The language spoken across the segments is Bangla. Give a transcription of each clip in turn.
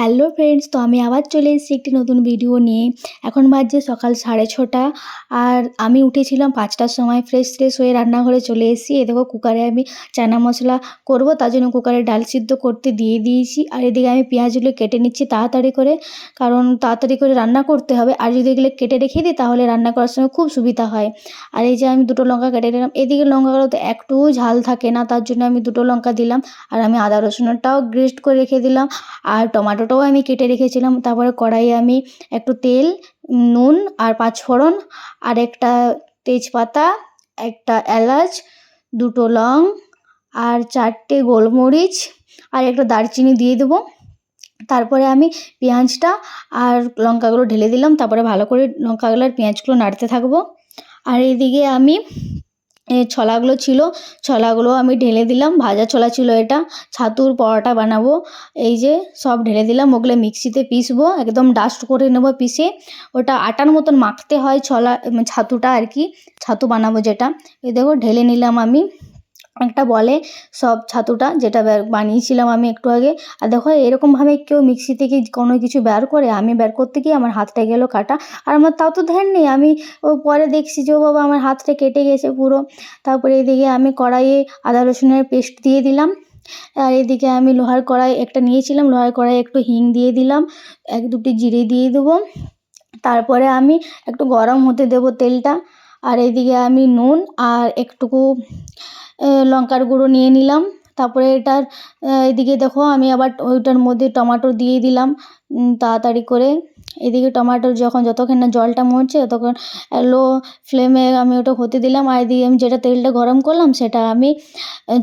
হ্যালো ফ্রেন্ডস, তো আমি আবার চলে এসেছি একটি নতুন ভিডিও নিয়ে। এখন বাজছে সকাল সাড়ে ছটা। আর আমি উঠেছিলাম পাঁচটার সময় ফ্রেশ ফ্রেশ হয়ে রান্নাঘরে চলে এসেছি। এ দেখো কুকারে আমি চানা মশলা করব, তার জন্য কুকারে ডাল সিদ্ধ করতে দিয়ে দিয়েছি। আর এদিকে আমি পেঁয়াজগুলো কেটে নিচ্ছি তাড়াতাড়ি করে, কারণ তাড়াতাড়ি করে রান্না করতে হবে। আর যদি এগুলো কেটে রেখে দিই, তাহলে রান্না করার সময় খুব সুবিধা হয়। আর এই যে আমি দুটো লঙ্কা কেটে নিলাম। এদিকে লঙ্কাগুলো তো একটুও ঝাল থাকে না, তার জন্য আমি দুটো লঙ্কা দিলাম। আর আমি আদা রসুনটাও গ্রেস্ট করে রেখে দিলাম। আর টমাটোটাও আমি কেটে রেখেছিলাম, তারপরে কড়াইয়ে আমি একটু তেল, নুন আর পাঁচফোড়ন আর একটা তেজপাতা, একটা এলাচ, দুটো লং আর চারটে গোলমরিচ আর একটা দারচিনি দিয়ে দেবো। তারপরে আমি পেঁয়াজটা আর লঙ্কাগুলো ঢেলে দিলাম, তারপরে ভালো করে লঙ্কাগুলো আর পেঁয়াজগুলো নাড়তে থাকব। আর এদিকে আমি ছোলাগুলো ছিল, ছোলাগুলো আমি ঢেলে দিলাম, ভাজা ছোলা ছিল এটা, ছাতুর পরোটা বানাবো, এই যে সব ঢেলে দিলাম, ওগুলো মিক্সিতে পিসবো একদম ডাস্ট করে নেব পিসে ওটা আটার মতন মাখতে হয় ছোলা, ছাতুটা আর কি, ছাতু বানাবো যেটা, এই দেখো ঢেলে নিলাম আমি। একটা বলে সব ছাতুটা, যেটা বানিয়েছিলাম আমি একটু আগে। আর দেখো, এরকমভাবে কেউ মিক্সি থেকে কোনো কিছু বের করে, আমি বের করতে গিয়ে আমার হাতটা গেলো কাটা। আর আমার তাও তো ধ্যান নেই, আমি ও পরে দেখছি যে, ও বাবা, আমার হাতটা কেটে গেছে পুরো। তারপরে এদিকে আমি কড়াইয়ে আদা রসুনের পেস্ট দিয়ে দিলাম। আর এদিকে আমি লোহার কড়াই একটা নিয়েছিলাম, লোহার কড়াই একটু হিং দিয়ে দিলাম, এক দুটি জিরে দিয়ে দেবো। তারপরে আমি একটু গরম হতে দেবো তেলটা। আর এদিকে আমি নুন আর একটুকু লঙ্কার গুঁড়ো নিয়ে নিলাম। তারপরে এটার এদিকে দেখো আমি আবার ওইটার মধ্যে টমাটো দিয়ে দিলাম তাড়াতাড়ি করে। এদিকে টমাটোর যখন যতক্ষণ না জলটা মরছে ততক্ষণ লো ফ্লেমে আমি ওটা হতে দিলাম। আর এদিকে আমি যেটা তেলটা গরম করলাম সেটা আমি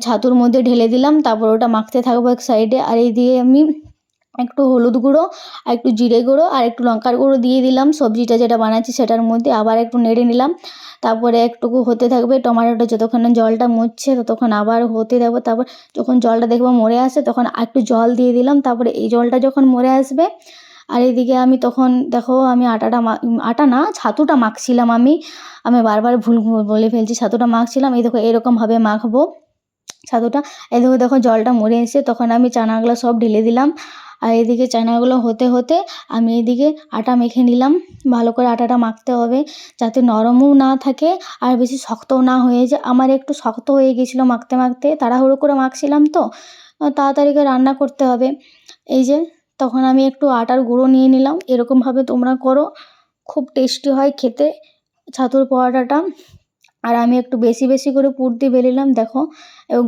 ছাতুর মধ্যে ঢেলে দিলাম। তারপর ওটা মাখতে থাকব এক সাইডে আর এই দিয়ে আমি একটু হলুদ গুঁড়ো, আর একটু জিরে গুঁড়ো, আর একটু লঙ্কার গুঁড়ো দিয়ে দিলাম। সবজিটা যেটা বানাচ্ছি সেটার মধ্যে আবার একটু নেড়ে নিলাম। তারপরে একটুকু হতে থাকবে টমাটোটা যতক্ষণ জলটা মরছে ততক্ষণ আবার হতে দেবো। তারপর যখন জলটা দেখব মরে আসে তখন একটু জল দিয়ে দিলাম। তারপরে এই জলটা যখন মরে আসবে, আর এদিকে আমি তখন দেখো আমি আটাটা আটা না, ছাতুটা মাখছিলাম আমি। আমি বারবার ভুল বলে ফেলছি, ছাতুটা মাখছিলাম। এই দেখো এরকমভাবে মাখবো ছাতুটা। এই দেখো দেখো জলটা মরে এসে তখন আমি চানাগুলো সব ঢেলে দিলাম। আর এদিকে চানাগুলো হতে হতে আমি এদিকে আটা মেখে নিলাম। ভালো করে আটাটা মাখতে হবে যাতে নরমও না থাকে আর বেশি শক্তও না হয়ে যায়। আমার একটু শক্ত হয়ে গিয়েছিল মাখতে মাখতে। তাড়াহুড়ো করে মাখছিলাম তো। তাড়াতাড়ি করে রান্না করতে হবে। এই যে তখন আমি একটু আটার গুঁড়ো নিয়ে নিলাম। এরকমভাবে তোমরা করো। খুব টেস্টি হয় খেতে। ছাতুর পরোটাটা। আর আমি একটু বেশি বেশি করে পুর দিয়ে বেলিলাম দেখো।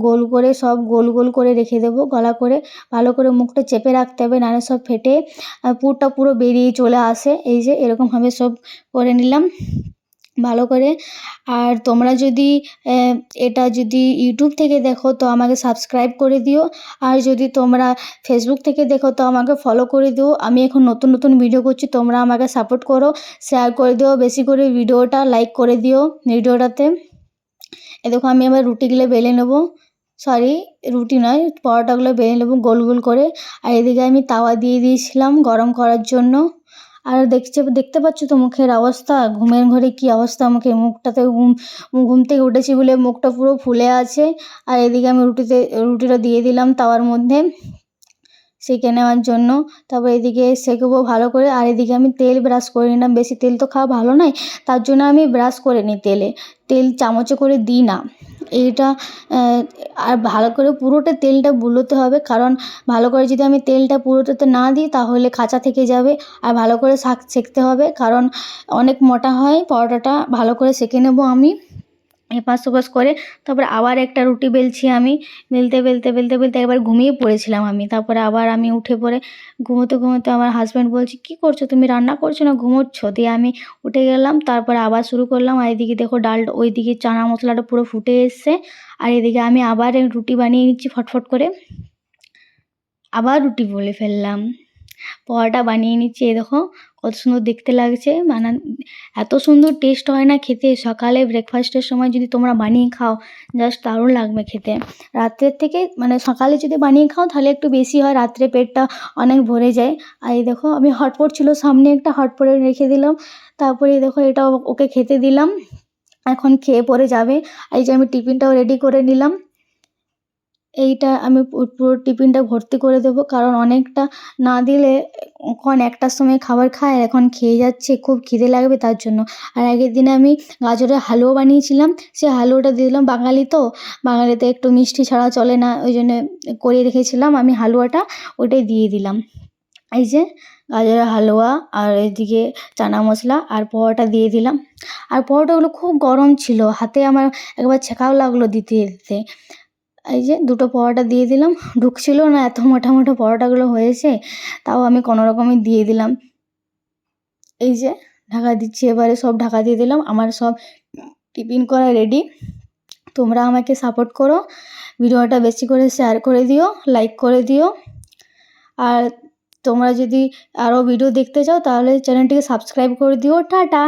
গোল করে, সব গোল গোল করে রেখে দেবো, গলা করে। ভালো করে মুখটা চেপে রাখতে হবে, নাহলে সব ফেটে পুরটা পুরো বেরিয়ে চলে আসে। এই যে, এরকমভাবে সব করে নিলাম। ভালো করে। আর তোমরা যদি এটা যদি ইউটিউব থেকে দেখো, তো আমাকে সাবস্ক্রাইব করে দিও। আর যদি তোমরা ফেসবুক থেকে দেখো, তো আমাকে ফলো করে দিও। আমি এখন নতুন নতুন ভিডিও করছি, তোমরা আমাকে সাপোর্ট করো। শেয়ার করে দিও, বেশি করে ভিডিওটা লাইক করে দিও ভিডিওটাতে। এ দেখো, আমি আবার রুটিগুলো বেলে নেব। সরি রুটি নয়, পরোটাগুলো বেলে নেব গোল গোল করে। আর এদিকে আমি তাওয়া দিয়ে দিয়েছিলাম গরম করার জন্য। আর দেখছে, দেখতে পাচ্ছ তো মুখের অবস্থা? ঘুমের ঘরে কী অবস্থা? মুখে মুখটাতে ঘুম ঘুম থেকে উঠেছি বলে মুখটা পুরো ফুলে আছে। আর এদিকে আমি রুটিতে, রুটিটা দিয়ে দিলাম তাওয়ার মধ্যে সেঁকে নেওয়ার জন্য। তারপর এদিকে সেঁকবো ভালো করে। আর এদিকে আমি তেল ব্রাশ করে নিলাম। বেশি তেল তো খাওয়া ভালো নয়। তার জন্য আমি ব্রাশ করে নিই তেলে। তেল চামচে করে দিই না। এইটা আর ভালো করে পুরোটা তেলটা বুলোতে হবে। কারণ ভালো করে যদি আমি তেলটা পুরোটাতে না দিই, তাহলে কাঁচা থেকে যাবে। আর ভালো করে শাক সেঁকতে হবে। কারণ অনেক মোটা হয়, পরোটাটা ভালো করে সেঁকে নেব আমি। এপাশ ওপাশ করে তারপরে আবার একটা রুটি বেলছি আমি। বেলতে বেলতে বেলতে বেলতে একবার ঘুমিয়ে পড়েছিলাম আমি। তারপরে আবার আমি উঠে পড়ে ঘুমোতে ঘুমোতে আমার হাজব্যান্ড বলছে, কী করছ? তুমি রান্না করছ না? ঘুমোচ্ছ? দিয়ে আমি উঠে গেলাম, তারপরে আবার শুরু করলাম। আর এদিকে দেখো ডালটা ওইদিকে চানা মশলাটা পুরো ফুটে এসছে। আর এদিকে আমি আবার রুটি বানিয়ে নিচ্ছি ফটফট করে। আবার রুটি বলে ফেললাম। পরোটা বানিয়ে নিচ্ছি দেখো, কত সুন্দর দেখতে লাগছে। বানান এত সুন্দর টেস্ট হয় না খেতে। সকালে ব্রেকফাস্টের সময় যদি তোমরা বানিয়ে খাও জাস্ট দারুণ লাগবে খেতে। রাত্রের থেকে মানে সকালে যদি বানিয়ে খাও, তাহলে একটু বেশি হয়, রাত্রে পেটটা অনেক ভরে যায়। আর এই দেখো, আমি হটপট ছিল, সামনে একটা হটপটে রেখে দিলাম। তারপরে দেখো, এটা ওকে খেতে দিলাম। এখন খেয়ে পরে যাবে। এই যে আমি টিফিনটাও রেডি করে নিলাম। এইটা আমি পুরো টিফিনটা ভর্তি করে দেবো। কারণ অনেকটা না দিলে কখন একটার সময় খাবার খায় আর এখন খেয়ে যাচ্ছে, খুব খিদে লাগবে তার জন্য। আর আগের দিনে আমি গাজরের হালুয়া বানিয়েছিলাম, সে হালুয়াটা দিয়ে দিলাম বাঙালি তো। বাঙালিতে একটু মিষ্টি ছাড়া চলে না, ওই জন্যে করে রেখেছিলাম আমি হালুয়াটা, ওটাই দিয়ে দিলাম। এই যে গাজরের হালুয়া আর এদিকে চানা মশলা আর পোহাটা দিয়ে দিলাম। আর পরোটাগুলো খুব গরম ছিল, হাতে আমার একবার ছেঁকাও লাগল দিতে দিতে। এই যে দুটো পরোটা দিয়ে দিলাম। ঢুকছিল না এত মোটা মোটা পরোটাগুলো হয়েছে, তাও আমি কোনো রকমে দিয়ে দিলাম। এই যে ঢাকা দিচ্ছি, এবারে সব ঢাকা দিয়ে দিলাম। আমার সব টিফিন করা রেডি তোমরা আমাকে সাপোর্ট করো। ভিডিওটা বেশি করে শেয়ার করে দিও লাইক করে দিও। আর তোমরা যদি আরও ভিডিও দেখতে চাও, তাহলে চ্যানেলটিকে সাবস্ক্রাইব করে দিও। টাটা!